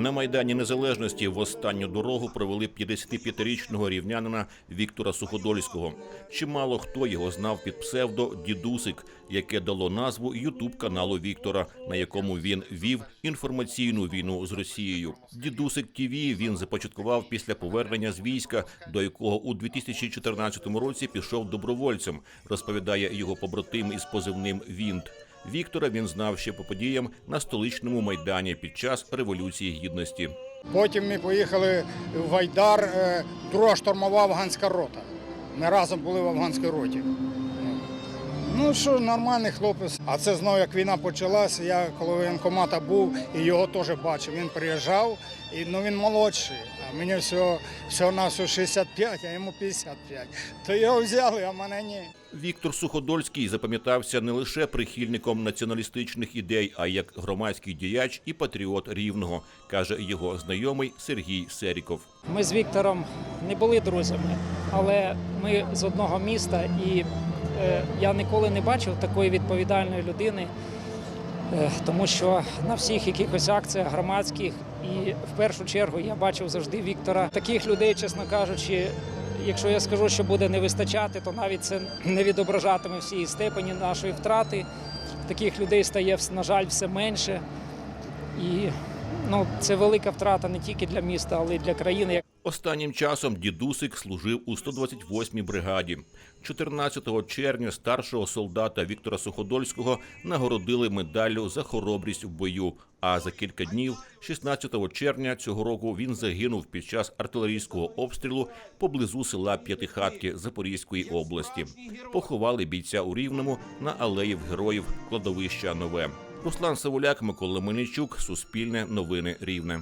На майдані незалежності в останню дорогу провели 55-річного рівнянина Віктора Суходольського. Чимало хто його знав під псевдо Дідусик, яке дало назву Ютуб каналу Віктора, на якому він вів інформаційну війну з Росією. Дідусик ТІВІ він започаткував після повернення з війська, до якого у 2014 році пішов добровольцем. Розповідає його побратим із позивним Вінт. Віктора він знав ще по подіям на столичному майдані під час революції гідності. Потім ми поїхали в Айдар, е, друга штурмова афганська рота. Ми разом були в афганській роті. Ну що, нормальний хлопець. А це знову як війна почалася. Я коли воєнкомата був і його теж бачив. Він приїжджав, і ну він молодший. А мені всього, всього на всього 65, а йому 55. То його взяли, а мене ні. Віктор Суходольський запам'ятався не лише прихильником націоналістичних ідей, а як громадський діяч і патріот рівного, каже його знайомий Сергій Серіков. Ми з Віктором не були друзями, але ми з одного міста, і е, я ніколи не бачив такої відповідальної людини, е, тому що на всіх якихось акціях громадських, і в першу чергу я бачив завжди Віктора. Таких людей, чесно кажучи, якщо я скажу, що буде не вистачати, то навіть це не відображатиме всієї степені нашої втрати. Таких людей стає, на жаль, все менше. І ну, це велика втрата не тільки для міста, але й для країни. Останнім часом дідусик служив у 128-й бригаді. 14 червня старшого солдата Віктора Суходольського нагородили медаллю за хоробрість в бою. А за кілька днів, 16 червня цього року, він загинув під час артилерійського обстрілу поблизу села П'ятихатки Запорізької області. Поховали бійця у Рівному на алеї героїв кладовища Нове. Руслан Савуляк, Микола Мельничук, Суспільне новини Рівне.